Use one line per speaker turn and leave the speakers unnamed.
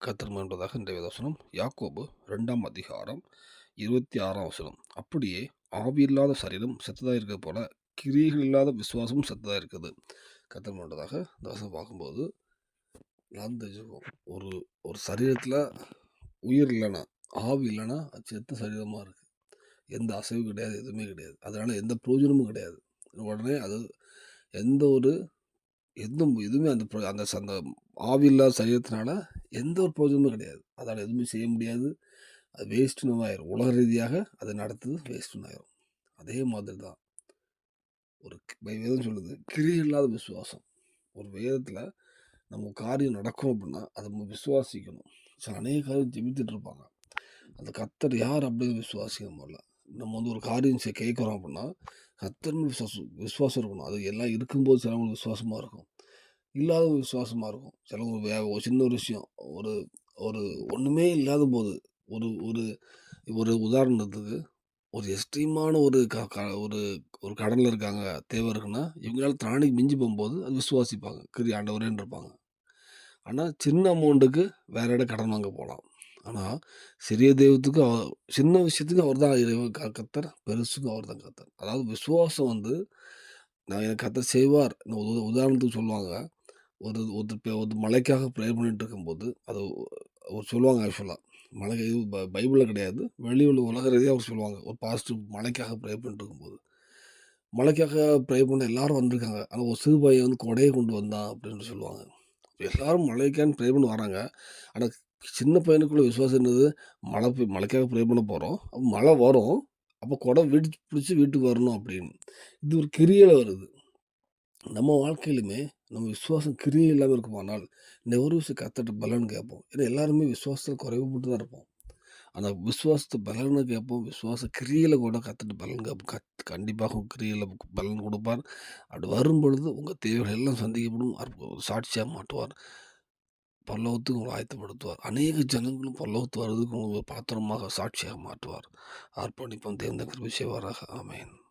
கர்த்தர் என்பதாக இன்றைய வசனம். யாக்கோபு ரெண்டாம் அதிகாரம் இருபத்தி ஆறாம் வசனம். அப்படியே ஆவியில்லாத சரீரம் செத்ததாக இருக்கிறது போல கிரியைகள் இல்லாத விசுவாசமும் செத்ததாக இருக்குது கர்த்தர் என்பதாக இந்த வசனம் பார்க்கும்போது நான் தெரிஞ்சுக்குவோம் ஒரு ஒரு சரீரத்தில் உயிர் இல்லைன்னா ஆவி இல்லைன்னா அது செத்த சரீரமாக இருக்குது எந்த அசைவும் கிடையாது எதுவுமே கிடையாது. அதனால் எந்த பிரயோஜனமும் கிடையாது. உடனே அது எந்த ஒரு எந்த எதுவுமே அந்த அந்த அந்த ஆவி இல்லாத சரீரத்தினால எந்த ஒரு பிரயோஜனமும் கிடையாது. அதால் எதுவுமே செய்ய முடியாது. அது வேஸ்ட்டுன்னு ஆயிரும். உலக ரீதியாக அதை நடத்துது வேஸ்ட்டுன்னு ஆயிரும். அதே மாதிரி தான். ஒரு வேதம் சொல்லுது கிரியை இல்லாத விசுவாசம். ஒரு வேதத்தில் நம்ம காரியம் நடக்கும் அப்படின்னா அதை நம்ம விசுவாசிக்கணும். சில அநேக காரியம் ஜெபித்துட்டு இருப்பாங்க. அந்த கத்தர் யார் அப்படின்னு விசுவாசிக்க முடியல நம்ம வந்து ஒரு காரியம் செய் கேட்குறோம் அப்படின்னா கத்தர்னு விசுவாசம் விசுவாசம் இருக்கணும். அது எல்லாம் இருக்கும்போது சிலவங்களுக்கு விசுவாசமாக இருக்கும். இல்லாத விசுவாசமாக இருக்கும். சிலவங்க வே ஒரு சின்ன ஒரு விஷயம். ஒரு ஒரு ஒன்றுமே இல்லாத போது ஒரு ஒரு ஒரு உதாரணத்துக்கு ஒரு எக்ஸ்ட்ரீமான ஒரு க க ஒரு ஒரு கடனில் இருக்காங்க தேவை இருக்குன்னா இவங்களால திராணிக்கு மிஞ்சி போகும்போது அது விசுவாசிப்பாங்க. கிரி ஆண்டவரேன்னு இருப்பாங்க. ஆனால் சின்ன அமௌண்ட்டுக்கு வேற இடம் கடன் வாங்க போகலாம் ஆனால் சிறிய தெய்வத்துக்கு அவ சின்ன விஷயத்துக்கு அவர் தான் இறைவன் க- பெருசுக்கும் அவர் தான் கத்தர் அதாவது விசுவாசம் வந்து நான் எனக்கு கத்தர் செய்வார். உத உதாரணத்துக்கு சொல்லுவாங்க. ஒரு ஒரு ஒரு மலைக்காக ப்ரே பண்ணிகிட்டு இருக்கும்போது அது ஒரு சொல்லுவாங்க ஆக்சுவலாக மலை இது பைபிளில் கிடையாது. வெளியில் உள்ள உலக ரீதியாக அவர் சொல்லுவாங்க. ஒரு பாசிட்டிவ் மலைக்காக ப்ரே பண்ணிட்டு இருக்கும்போது மலைக்காக ப்ரே பண்ண எல்லாரும் வந்திருக்காங்க. ஆனால் ஒரு சிறு பையன் வந்து கொடையை கொண்டு வந்தான் அப்படின்னு சொல்லுவாங்க. எல்லோரும் மலைக்கான்னு ப்ரே பண்ணி வராங்க. ஆனால் சின்ன பையனுக்குள்ள விசுவாசம் என்னது? மழை பெய் மலைக்காக ப்ரே பண்ண போகிறோம் அப்போ மழை வரும். அப்போ கொடை வீட்டு பிடிச்சி வீட்டுக்கு வரணும் அப்படின்னு. இது ஒரு கிரியையில் வருது. நம்ம வாழ்க்கையிலுமே நம்ம விசுவாசம் கிரியும் இல்லாமல் இருக்குமானால் இந்த ஒரு விஷயம் கத்தட்ட பலன் கேட்போம். ஏன்னா எல்லாருமே விசுவாசத்தில் குறைவுபட்டு தான் இருப்போம். ஆனால் விசுவாசத்தை பலனை கேட்போம். விசுவாச கிரியில் கூட கற்றுட்டு பலன் கேட்போம். கத் கண்டிப்பாக கிரியில் பலன் கொடுப்பார். அப்படி வரும் பொழுது உங்கள் தேவைகள் எல்லாம் சந்திக்கப்படும். அற்பு- சாட்சியாக மாட்டுவார். பல்லவத்துக்கு உங்களை ஆயத்தப்படுத்துவார். அநேக ஜனங்களும் பல்லவத்து வர்றதுக்கு உங்களுக்கு பாத்திரமாக சாட்சியாக மாற்றுவார். அர்ப்பணிப்பம். தேர்ந்த கிருபி செய்வாராக. ஆமேன்.